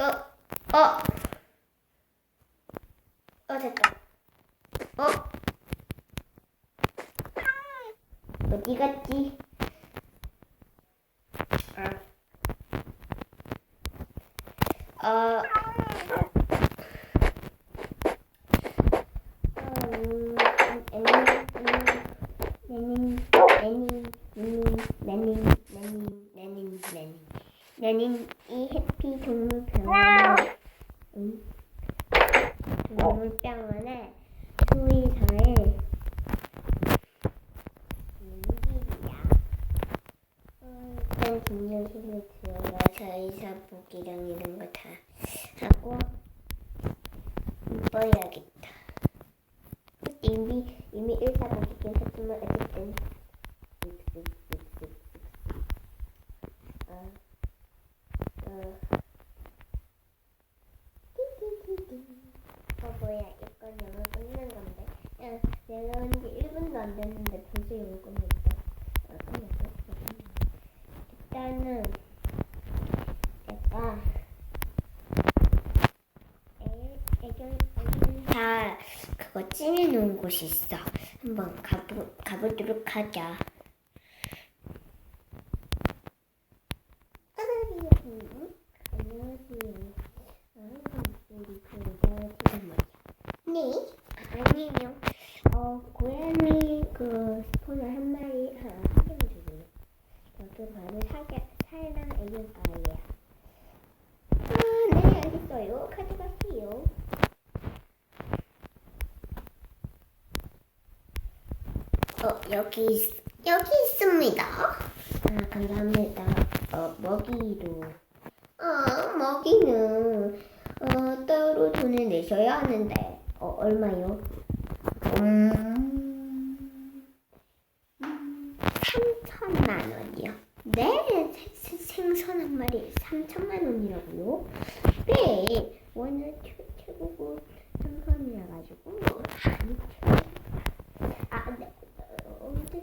어, 어, 어, 됐다. 어, 어디 갔지? 아, 어, 음, 음, 애니, 애니, 애니, 애니, 애니, 애니, 애니, 애니, 이 해피 동물병원에, 음, 동물병원에 수의사의 민기이야. 어, 일단 진료실에 들어가서 의사복이랑 이런 거 다 하고 입어야겠다. 이미 이미 의사복이긴 했지만 어쨌든 어, 어. 띵띵띵띵. 어 뭐야 이건 영어 끝난 건데 야 내가 온지 1분도 안 됐는데 벌써 영어 끝냈어 아 끝났어 일단은 내가 애- 애견 다 그거 찜해놓은 곳이 있어 한번 가보, 가보도록 하자. 아, 네 아니에요. 어 고양이 그 스폰을 한 마리 하나 사귀어 주세요. 저도 바로 사겨 살랑 애견 아이야 아 네 알겠어요. 가져가세요 어 여기 있, 여기 있습니다 아 감사합니다 어 먹이로 아 먹이는 어 따로 돈을 내셔야 하는데 어 얼마요? 음, 음 3천만 원이요. 네, 생- 생선 한 마리 3천만 원이라고요? 네, 오늘 최, 최고급 생선이라 가지고 아니 아, 네, 어, 어디서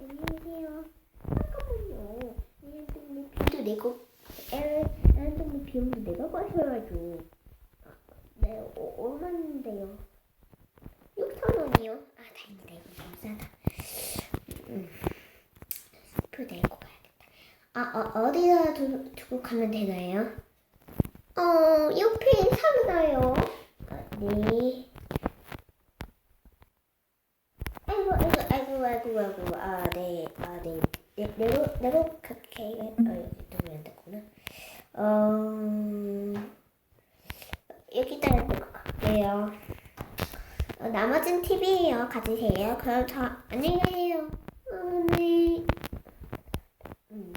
안녕하세요. 잠깐만요. 얘좀 비도 내고 애좀 비용도 내가 가셔야죠. 아, 네, 어, 얼마인데요? 6천 원이요. 아, 다행이다. 이거 너무 싸다. 음, 스프 내고 가야겠다. 아, 어, 어디다 두, 두고 가면 되나요? 어, 옆에 상가요. 아, 네. 아이고, 아이고, 아이고, 아이고, 아이고. 아, 네. 아, 네. 네, 내로, 내로, 그렇게. 어, 여기 두면 안 됐구나. 어, 여기다 놓고 갈게요. 어, 나머진 TV예요. 가지세요. 그럼 저 안녕히 가세요. 어, 네. 음.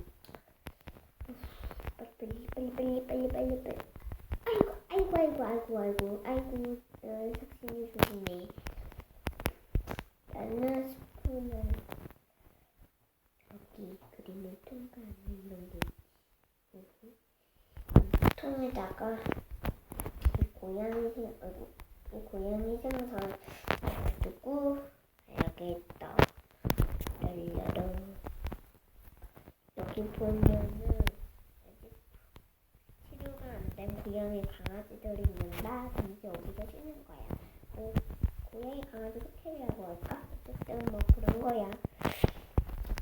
빨리 빨리 빨리 빨리 빨리 빨리. 아이고 아이고 아이고 아이고 아이고 아이고 어, 삭신이 조심해. 나는 스푼을 저기 그림을 통과하는 놈들. 이 고양이 생 고양이 생선 두고 여기다. 열려라 여기 보면은 아직 치료가 안 된 고양이 강아지들이 있는다 잠시 여기서 쉬는 거야. 뭐 고양이 강아지 호텔이라고 할까? 어쨌든 뭐 그런 거야.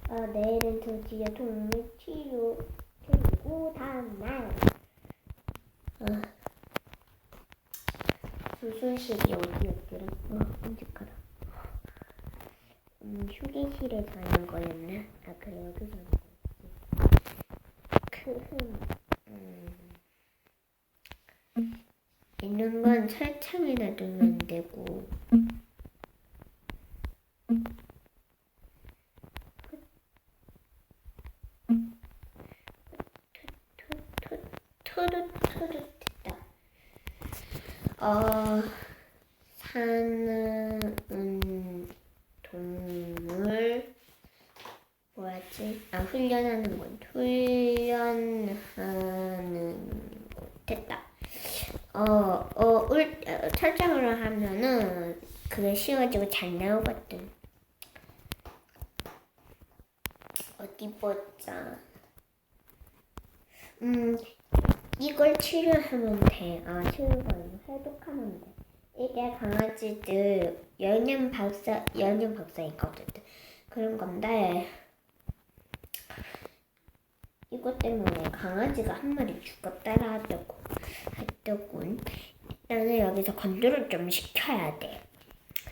어, 내일은 드디어 동물 치료 그리고 다음날 어. 수술실이 어디였더라? 어, 끔찍하다. 음, 휴게실에 자는 거였나? 아, 그래, 여기서 자는 거였지. 있는 건 설탕에다 두면 안 되고. 됐다. 어, 사는 동물 뭐였지? 아 훈련하는 건 훈련하는 것 됐다. 어, 어, 울, 어, 설정으로 하면은 그게 쉬워지고 잘 나오거든. 어디 보자. 음, 이걸 치료하면 돼. 아, 치료가 아니고 해독하면 돼. 이게 강아지들 연연 박사, 연연 박사 있거든. 그런 건데 이것 때문에 강아지가 한 마리 죽었다라 하더군. 했더군. 일단은 여기서 건조를 좀 시켜야 돼.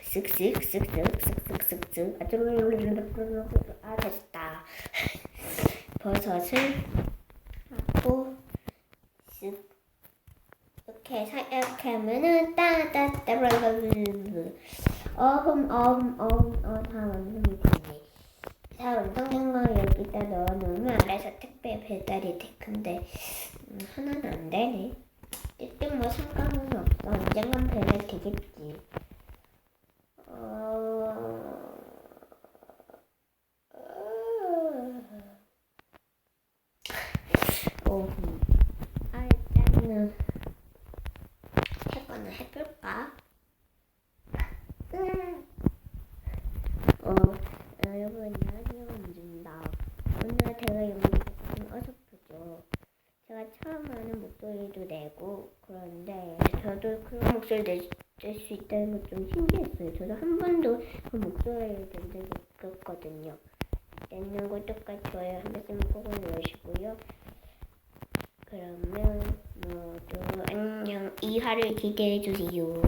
쓱쓱 쓱쓱 쓱쓱 쓱쓱 아주 아 됐다. 버섯을 하고 쓱 이렇게 해서 이렇게 하면은 따따따라라라라 어흠 어흠 어흠 어다 완성이 되네. 다 완성된 거 여기다 넣어놓으면 알아서 택배 배달이 돼. 근데 음, 하나는 안 되네. 어쨌든 뭐 상관은 없어. 언젠간 배달 되겠지. 어... 어... 아, 일단은 태권을 해볼까? 어, 여러분 안녕하세요 민주입니다. 오늘 제가 연기 조금 어설프죠. 제가 처음 하는 목소리도 내고 그런데 저도 그런 목소리 낼수 있다는 거좀 신기했어요. 저도 한 번도 그 목소리를 낸 적이 없거든요. 내는 구독과 좋아요 한 말씀 꼭 눌러주시고요. 그러면 모두 안녕 2화를 기대해 주세요.